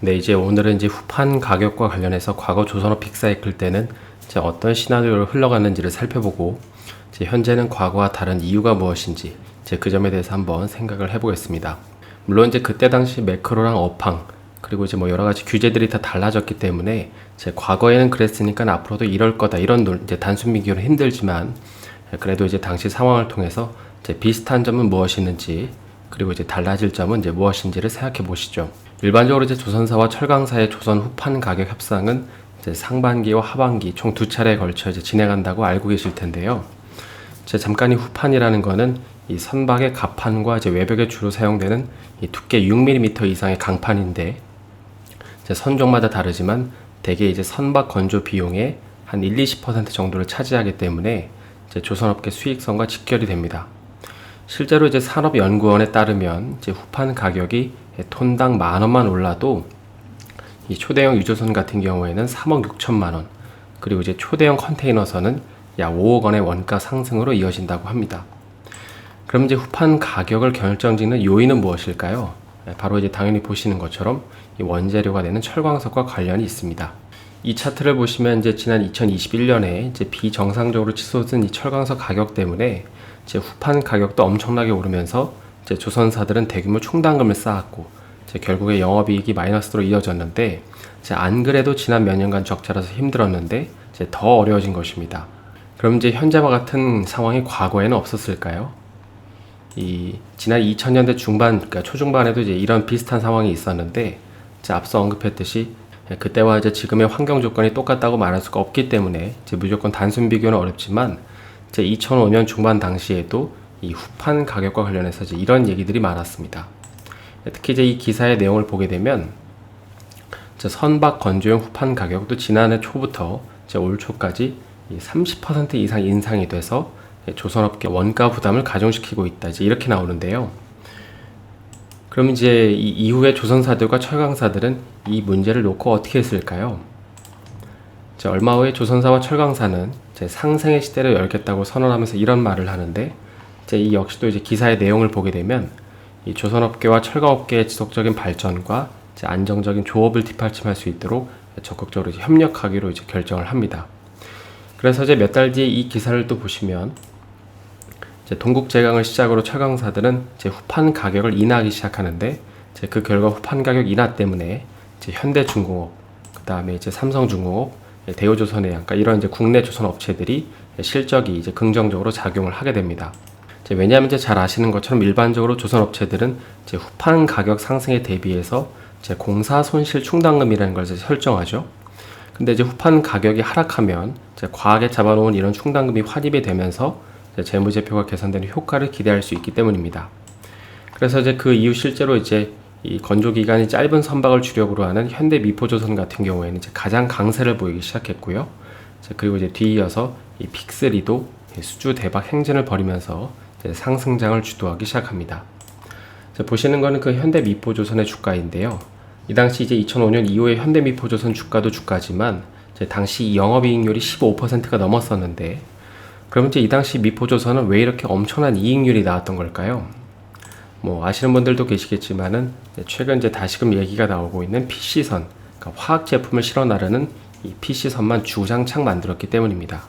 네, 이제 오늘은 이제 후판 가격과 관련해서 과거 조선업 빅사이클 때는 이제 어떤 시나리오로 흘러갔는지를 살펴보고 이제 현재는 과거와 다른 이유가 무엇인지 이제 그 점에 대해서 한번 생각을 해보겠습니다. 물론 이제 그때 당시 매크로랑 업황 그리고 이제 뭐 여러 가지 규제들이 다 달라졌기 때문에 이제 과거에는 그랬으니까 앞으로도 이럴 거다 이런 논- 이제 단순 비교는 힘들지만 그래도 이제 당시 상황을 통해서 이제 비슷한 점은 무엇이 있는지 그리고 이제 달라질 점은 이제 무엇인지를 생각해 보시죠. 일반적으로 이제 조선사와 철강사의 조선 후판 가격 협상은 이제 상반기와 하반기 총 두 차례에 걸쳐 이제 진행한다고 알고 계실 텐데요. 제 잠깐 이 후판이라는 거는 이 선박의 갑판과 이제 외벽에 주로 사용되는 이 두께 6mm 이상의 강판인데 이제 선종마다 다르지만 대개 이제 선박 건조 비용의 한 1, 20% 정도를 차지하기 때문에 이제 조선업계 수익성과 직결이 됩니다. 실제로 이제 산업연구원에 따르면 이제 후판 가격이 톤당 만 원만 올라도 이 초대형 유조선 같은 경우에는 3억 6천만 원 그리고 이제 초대형 컨테이너선은 약 5억 원의 원가 상승으로 이어진다고 합니다. 그럼 이제 후판 가격을 결정짓는 요인은 무엇일까요? 네, 바로 이제 당연히 보시는 것처럼 이 원재료가 되는 철광석과 관련이 있습니다. 이 차트를 보시면 이제 지난 2021년에 이제 비정상적으로 치솟은 이 철광석 가격 때문에 이제 후판 가격도 엄청나게 오르면서 이제 조선사들은 대규모 충당금을 쌓았고 이제 결국에 영업이익이 마이너스로 이어졌는데 이제 안 그래도 지난 몇 년간 적자라서 힘들었는데 이제 더 어려워진 것입니다. 그럼 이제 현재와 같은 상황이 과거에는 없었을까요? 이 지난 2000년대 중반, 그러니까 초중반에도 이제 이런 비슷한 상황이 있었는데 앞서 언급했듯이 그때와 이제 지금의 환경 조건이 똑같다고 말할 수가 없기 때문에 이제 무조건 단순 비교는 어렵지만 이제 2005년 중반 당시에도 이 후판 가격과 관련해서 이제 이런 얘기들이 많았습니다. 특히 이제 이 기사의 내용을 보게 되면 선박 건조용 후판 가격도 지난해 초부터 이제 올 초까지 이30% 이상 인상이 돼서 조선업계 원가 부담을 가중시키고 있다. 이제 이렇게 나오는데요. 그럼 이제 이 이후에 조선사들과 철강사들은 이 문제를 놓고 어떻게 했을까요? 이제 얼마 후에 조선사와 철강사는 이제 상생의 시대를 열겠다고 선언하면서 이런 말을 하는데 이제 이 역시도 이제 기사의 내용을 보게 되면 이 조선업계와 철강업계의 지속적인 발전과 이제 안정적인 조업을 뒷받침할 수 있도록 적극적으로 이제 협력하기로 이제 결정을 합니다. 그래서 이제 몇 달 뒤에 이 기사를 또 보시면 동국 제강을 시작으로 철강사들은 이제 후판 가격을 인하하기 시작하는데 그 결과 후판 가격 인하 때문에 현대중공업, 그 다음에 이제 삼성중공업, 대우조선해양, 그러니까 이런 이제 국내 조선 업체들이 실적이 이제 긍정적으로 작용을 하게 됩니다. 왜냐하면 이제 잘 아시는 것처럼 일반적으로 조선 업체들은 후판 가격 상승에 대비해서 공사 손실 충당금이라는 걸 설정하죠. 근데 이제 후판 가격이 하락하면 과하게 잡아놓은 이런 충당금이 환입이 되면서 재무제표가 개선되는 효과를 기대할 수 있기 때문입니다. 그래서 이제 그 이후 실제로 이제 이 건조 기간이 짧은 선박을 주력으로 하는 현대 미포조선 같은 경우에는 이제 가장 강세를 보이기 시작했고요. 그리고 이제 뒤이어서 이 픽스리도 수주 대박 행진을 벌이면서 상승장을 주도하기 시작합니다. 자, 보시는 거는 그 현대 미포조선의 주가인데요. 이 당시 이제 2005년 이후에 현대 미포조선 주가도 주가지만 당시 영업이익률이 15%가 넘었었는데 그럼 이제 이 당시 미포조선은 왜 이렇게 엄청난 이익률이 나왔던 걸까요? 뭐 아시는 분들도 계시겠지만은 최근 이제 다시금 얘기가 나오고 있는 PC선, 그러니까 화학 제품을 실어 나르는 이 PC선만 주장창 만들었기 때문입니다.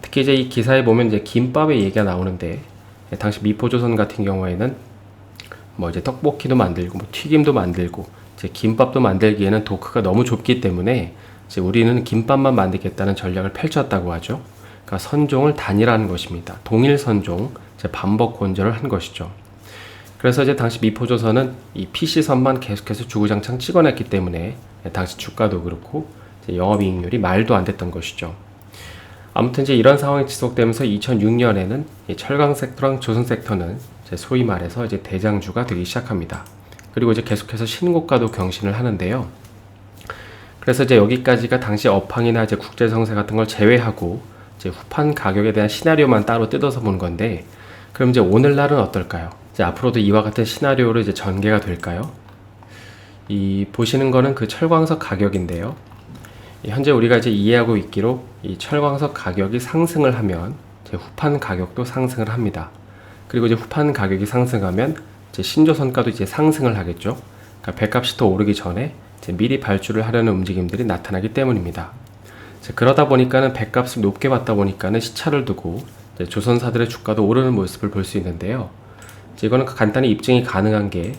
특히 이제 이 기사에 보면 이제 김밥의 얘기가 나오는데 당시 미포조선 같은 경우에는 뭐 이제 떡볶이도 만들고 뭐 튀김도 만들고 이제 김밥도 만들기에는 도크가 너무 좁기 때문에 이제 우리는 김밥만 만들겠다는 전략을 펼쳤다고 하죠. 그러니까 선종을 단일화하는 것입니다. 동일 선종, 반복 건조를 한 것이죠. 그래서 이제 당시 미포조선은 이 PC선만 계속해서 주구장창 찍어냈기 때문에 당시 주가도 그렇고 영업이익률이 말도 안 됐던 것이죠. 아무튼 이제 이런 상황이 지속되면서 2006년에는 철강 섹터랑 조선 섹터는 소위 말해서 이제 대장주가 되기 시작합니다. 그리고 이제 계속해서 신고가도 경신을 하는데요. 그래서 이제 여기까지가 당시 업황이나 이제 국제 성세 같은 걸 제외하고 이제 후판 가격에 대한 시나리오만 따로 뜯어서 보는 건데, 그럼 이제 오늘날은 어떨까요? 이제 앞으로도 이와 같은 시나리오로 이제 전개가 될까요? 이 보시는 거는 그 철광석 가격인데요. 현재 우리가 이제 이해하고 있기로 이 철광석 가격이 상승을 하면 이제 후판 가격도 상승을 합니다. 그리고 이제 후판 가격이 상승하면 이제 신조선가도 이제 상승을 하겠죠. 그러니까 배값이 더 오르기 전에 미리 발주를 하려는 움직임들이 나타나기 때문입니다. 그러다 보니까는 배값을 높게 받다 보니까는 시차를 두고 조선사들의 주가도 오르는 모습을 볼 수 있는데요. 이거는 간단히 입증이 가능한 게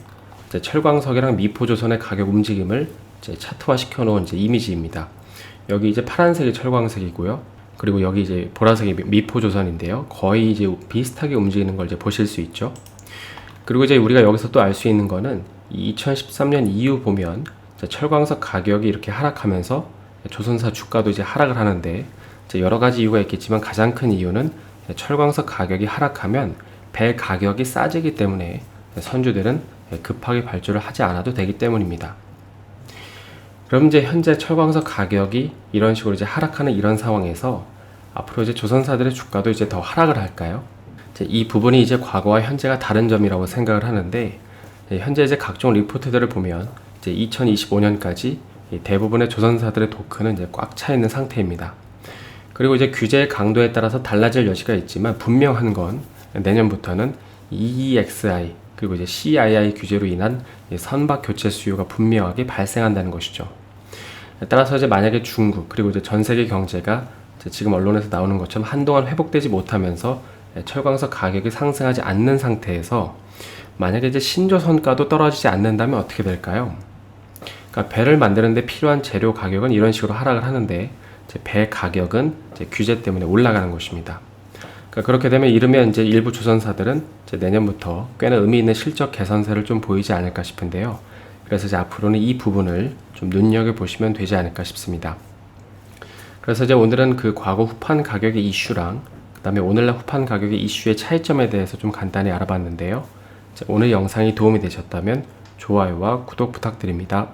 철광석이랑 미포조선의 가격 움직임을 차트화 시켜놓은 이미지입니다. 여기 이제 파란색이 철광석이고요. 그리고 여기 이제 보라색이 미- 미포조선인데요. 거의 이제 비슷하게 움직이는 걸 이제 보실 수 있죠. 그리고 이제 우리가 여기서 또 알 수 있는 거는 2013년 이후 보면 철광석 가격이 이렇게 하락하면서 조선사 주가도 이제 하락을 하는데 이제 여러 가지 이유가 있겠지만 가장 큰 이유는 철광석 가격이 하락하면 배 가격이 싸지기 때문에 선주들은 급하게 발주를 하지 않아도 되기 때문입니다. 그럼 이제 현재 철광석 가격이 이런 식으로 이제 하락하는 이런 상황에서 앞으로 이제 조선사들의 주가도 이제 더 하락을 할까요? 이제 이 부분이 이제 과거와 현재가 다른 점이라고 생각을 하는데 예, 현재 이제 각종 리포트들을 보면 이제 2025년까지 대부분의 조선사들의 도크는 이제 꽉 차 있는 상태입니다. 그리고 이제 규제의 강도에 따라서 달라질 여지가 있지만 분명한 건 내년부터는 EEXI 그리고 이제 CII 규제로 인한 이 선박 교체 수요가 분명하게 발생한다는 것이죠. 따라서 이제 만약에 중국 그리고 이제 전 세계 경제가 지금 언론에서 나오는 것처럼 한동안 회복되지 못하면서 철광석 가격이 상승하지 않는 상태에서 만약에 이제 신조선가도 떨어지지 않는다면 어떻게 될까요? 그러니까 배를 만드는데 필요한 재료 가격은 이런 식으로 하락을 하는데 배 가격은 규제 때문에 올라가는 것입니다. 그러니까 그렇게 되면 이르면 이제 일부 조선사들은 이제 내년부터 꽤나 의미 있는 실적 개선세를 좀 보이지 않을까 싶은데요. 그래서 이제 앞으로는 이 부분을 좀 눈여겨 보시면 되지 않을까 싶습니다. 그래서 이제 오늘은 그 과거 후판 가격의 이슈랑 그다음에 오늘날 후판 가격의 이슈의 차이점에 대해서 좀 간단히 알아봤는데요. 오늘 영상이 도움이 되셨다면 좋아요와 구독 부탁드립니다.